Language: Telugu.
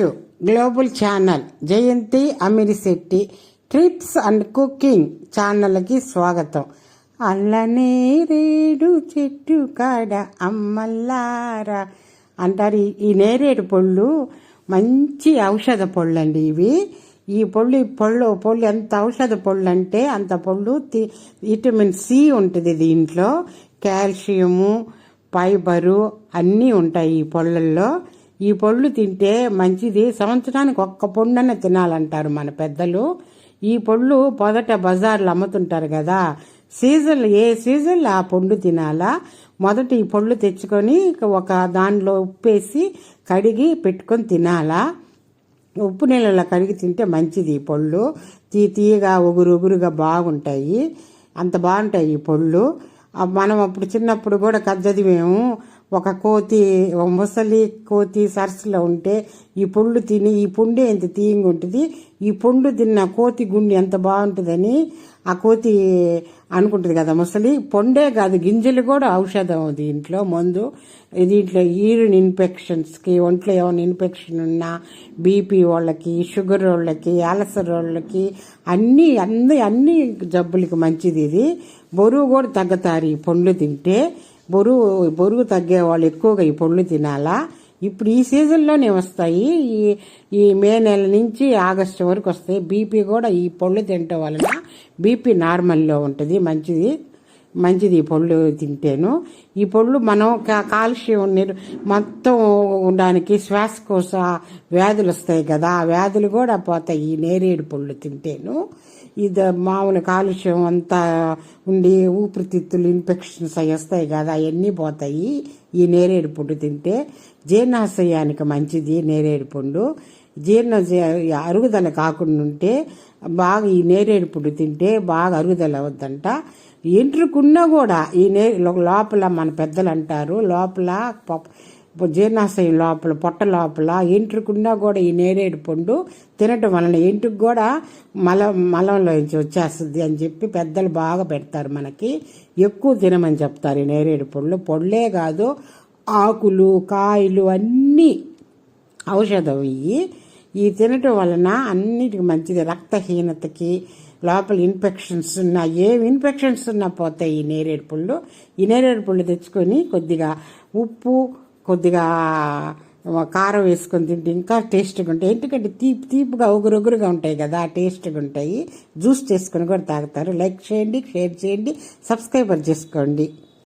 YouTube global channel Jayanthi Amirisetti trips and cooking ఛానల్కి స్వాగతం. అల్లనే రేడు చెట్టు కాడ అమ్మల్లారా. అంటారు ఈ- నేరేడు పళ్ళు మంచి ఔషధ పళ్ళు అండి ఇవి. ఈ పళ్ళు ఈ పళ్ళు పళ్ళు ఎంత ఔషధ పళ్ళు అంటే అంత పళ్ళు తి- విటమిన్ సి ఉంటుంది దీంట్లో. కాల్షియము ఫైబరు అన్నీ ఉంటాయి ఈ పళ్ళల్లో. ఈ పళ్ళు తింటే మంచిది. సంవత్సరానికి ఒక్క పొండనే తినాలంటారు మన పెద్దలు. ఈ పళ్ళు పొదట బజార్లో అమ్ముతుంటారు కదా. సీజన్ ఏ సీజన్లో ఆ పండు తినాలా? మొదట ఈ పళ్ళు తెచ్చుకొని ఒక దానిలో ఉప్పేసి కడిగి పెట్టుకొని తినాలా? ఉప్పు నీళ్ళలో కడిగి తింటే మంచిది ఈ పళ్ళు. తీ తీయగా ఉగురు ఉగురుగా బాగుంటాయి. అంత బాగుంటాయి ఈ పళ్ళు. మనం అప్పుడు చిన్నప్పుడు కూడా కద్దదిమేము ఒక కోతి ముసలి కోతి సరస్సులో ఉంటే ఈ పుండు తిని ఈ పుండు ఎంత తీయంగా ఉంటుంది ఈ పుండు తిన్న కోతి గుండె ఎంత బాగుంటుందని ఆ కోతి అనుకుంటుంది కదా ముసలి. పొండే కాదు గింజలు కూడా ఔషధం దీంట్లో మందు. దీంట్లో ఈరిన్ ఇన్ఫెక్షన్స్కి ఒంట్లో ఏమైనా ఇన్ఫెక్షన్ ఉన్నా బీపీ వాళ్ళకి షుగర్ వాళ్ళకి అలసర్ వాళ్ళకి అన్నీ అన్ని అన్ని జబ్బులకి మంచిది ఇది. బరువు కూడా తగ్గుతారు ఈ పండ్లు తింటే. బరువు బరువు తగ్గే వాళ్ళు ఎక్కువగా ఈ పండ్లు తినాలా? ఇప్పుడు ఈ సీజన్లోనే వస్తాయి. ఈ ఈ మే నెల నుంచి ఆగస్టు వరకు వస్తాయి. బీపీ కూడా ఈ పళ్ళు తినటం వలన బీపీ నార్మల్లో ఉంటుంది మంచిది. మంచిది ఈ పళ్ళు తింటేను. ఈ పళ్ళు మనం కాలుష్యం నీరు మొత్తం ఉండడానికి శ్వాసకోశ వ్యాధులు వస్తాయి కదా ఆ వ్యాధులు కూడా పోతాయి ఈ నేరేడు పళ్ళు తింటేను. ఇది మామూలు కాలుష్యం అంతా ఉండి ఊపిరితిత్తులు ఇన్ఫెక్షన్స్ అవి వస్తాయి కదా అవన్నీ పోతాయి ఈ నేరేడు పండు తింటే. జీర్ణాశయానికి మంచిది నేరేడు పండు జీర్ణ అరుగుదల కాకుండా ఉంటే బాగా ఈ నేరేడు పండు తింటే బాగా అరుగుదల అవుద్దంట. ఎంట్రుకున్నా కూడా ఈ నే లోపల మన పెద్దలు అంటారు లోపల జీర్ణాశయం లోపల పొట్ట లోపల ఎంట్రుకున్నా కూడా ఈ నేరేడు పండు తినటం వలన ఎంట్రుకు కూడా మల మలంలోంచి వచ్చేస్తుంది అని చెప్పి పెద్దలు బాగా పెడతారు మనకి. ఎక్కువ తినమని చెప్తారు ఈ నేరేడు పండ్లు. పొళ్ళే కాదు ఆకులు కాయలు అన్నీ ఔషధం ఇవి ఈ తినటం వలన అన్నిటికి మంచిది. రక్తహీనతకి లోపల ఇన్ఫెక్షన్స్ ఉన్నా ఏం ఇన్ఫెక్షన్స్ ఉన్నా పోతాయి ఈ నేరేడు పళ్ళు. ఈ నేరేడు పళ్ళు తెచ్చుకొని కొద్దిగా ఉప్పు కొద్దిగా కారం వేసుకొని తింటే ఇంకా టేస్ట్గా ఉంటాయి. ఎందుకంటే తీపి తీపిగా ఒగురొగురుగా ఉంటాయి కదా టేస్ట్గా ఉంటాయి. జ్యూస్ చేసుకొని కూడా తాగుతారు. లైక్ చేయండి షేర్ చేయండి సబ్స్క్రైబర్ చేసుకోండి.